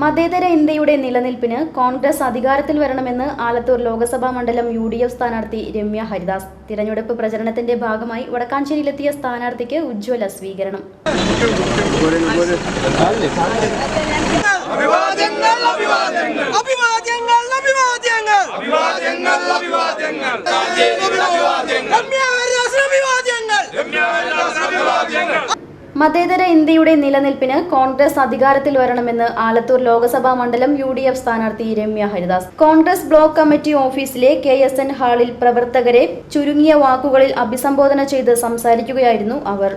മതേതര ഇന്ത്യയുടെ നിലനിൽപ്പിന് കോൺഗ്രസ് അധികാരത്തിൽ വരണമെന്ന് ആലത്തൂർ ലോക്സഭാ മണ്ഡലം യു ഡി എഫ് സ്ഥാനാർത്ഥി രമ്യ ഹരിദാസ്. തിരഞ്ഞെടുപ്പ് പ്രചരണത്തിന്റെ ഭാഗമായി വടക്കാഞ്ചേരിയിലെത്തിയ സ്ഥാനാർത്ഥിക്ക് ഉജ്ജ്വല സ്വീകരണം. അഭിവാദ്യങ്ങൾ മതേതര ഇന്ത്യയുടെ നിലനിൽപ്പിന് കോൺഗ്രസ് അധികാരത്തിൽ വരണമെന്ന് ആലത്തൂർ ലോക്സഭാ മണ്ഡലം യു ഡി എഫ് സ്ഥാനാർത്ഥി രമ്യ ഹരിദാസ്. കോൺഗ്രസ് ബ്ലോക്ക് കമ്മിറ്റി ഓഫീസിലെ കെ എസ് എൻ ഹാളിൽ പ്രവർത്തകരെ ചുരുങ്ങിയ വാക്കുകളിൽ അഭിസംബോധന ചെയ്ത് സംസാരിക്കുകയായിരുന്നു അവർ.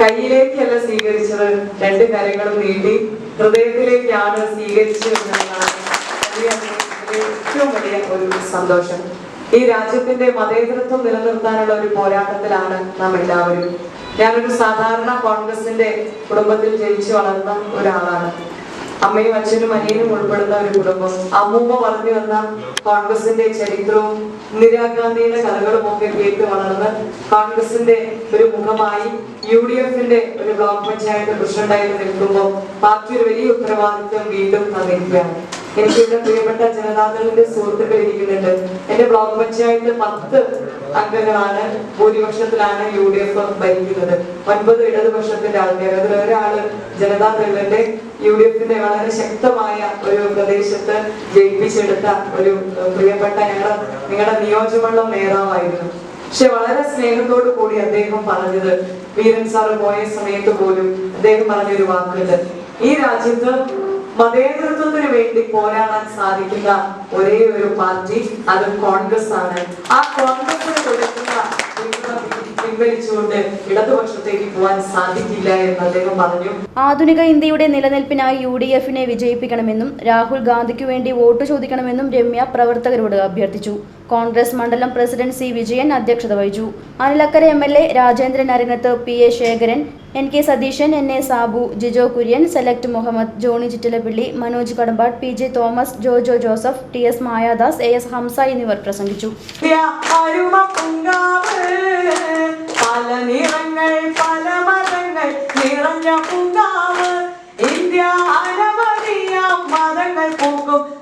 കയ്യിലേക്കല്ല സ്വീകരിച്ചത്. രണ്ട് കരങ്ങളും നീട്ടി ഹൃദയത്തിലേക്കാണ് ഏറ്റവും വലിയ ഒരു സന്തോഷം. ഈ രാജ്യത്തിന്റെ മതേതരത്വം നിലനിർത്താനുള്ള ഒരു പോരാട്ടത്തിലാണ് നാം എല്ലാവരും ഞാനൊരു സാധാരണ കോൺഗ്രസിന്റെ കുടുംബത്തിൽ ജനിച്ചു വളർന്ന ഒരാളാണ്. അമ്മയും അച്ഛനും അനിയനും ഉൾപ്പെടുന്ന ഒരു കുടുംബം. അമ്മൂമ്മ പറഞ്ഞു വന്ന കോൺഗ്രസിന്റെ ചരിത്രവും ഇന്ദിരാഗാന്ധിയുടെ കഥകളും ഒക്കെ കേട്ട് വളർന്ന് കോൺഗ്രസിന്റെ ഒരു മുഖമായി യു ഡി എഫിന്റെ ഒരു ബ്ലോക്ക് പഞ്ചായത്ത് പ്രസിഡന്റായിട്ട് നിൽക്കുമ്പോൾ പാർട്ടി ഒരു വലിയ ഉത്തരവാദിത്വം വീണ്ടും തന്നിരിക്കുകയാണ്. എനിക്കിവിടെ പ്രിയപ്പെട്ട ജനതാദളിന്റെ സുഹൃത്തുക്കൾ ഇരിക്കുന്നുണ്ട്. എന്റെ ബ്ലോക്ക് പഞ്ചായത്ത് പത്ത് അംഗങ്ങളാണ് ഭൂരിപക്ഷത്തിലാണ് യു ഡി എഫ് ഭരിക്കുന്നത്. ഒൻപത് ഇടതുപക്ഷത്തിന്റെ ആൾക്കാർ. അതിൽ ഒരാൾ ജനതാദളിന്റെ യു ഡി എഫിന്റെ വളരെ ശക്തമായ ഒരു പ്രദേശത്ത് ജയിപ്പിച്ചെടുത്ത ഒരു പ്രിയപ്പെട്ട ഞങ്ങളുടെ നിങ്ങളുടെ നിയോജകമണ്ഡലം നേതാവായിരുന്നു. പക്ഷെ വളരെ സ്നേഹത്തോടു കൂടി അദ്ദേഹം പറഞ്ഞത് വീരൻ സാറ് പോയ സമയത്ത് പോലും അദ്ദേഹം പറഞ്ഞൊരു വാക്കുണ്ട്. ഈ രാജ്യത്ത് മതേതരത്വത്തിന് വേണ്ടി പോരാടാൻ സാധിക്കുന്ന ഒരേ ഒരു പാർട്ടി അത് കോൺഗ്രസ് ആണ് ആ കോൺഗ്രസ് കൊടുക്കുന്ന പിൻവലിച്ചുകൊണ്ട് ഇടതുപക്ഷത്തേക്ക് പോകാൻ സാധിക്കില്ല എന്ന് അദ്ദേഹം പറഞ്ഞു. ആധുനിക ഇന്ത്യയുടെ നിലനിൽപ്പിനായി യു ഡി എഫിനെ വിജയിപ്പിക്കണമെന്നും രാഹുൽ ഗാന്ധിക്കു വേണ്ടി വോട്ട് ചോദിക്കണമെന്നും രമ്യ പ്രവർത്തകരോട് അഭ്യർത്ഥിച്ചു. കോൺഗ്രസ് മണ്ഡലം പ്രസിഡന്റ് സി. വിജയൻ അധ്യക്ഷത വഹിച്ചു. Anilakkara M L A Rajendran Arangath P. A. Sekharan N. K. Satheesan N. A. Sabu Jijo Kurian select Muhammad Johny Chittilappilly Manoj Kadambad P. J. Thomas Jojo Joseph T. S. Mayadas A. S. Hamsa എന്നിവർ പ്രസംഗിച്ചു. my vocal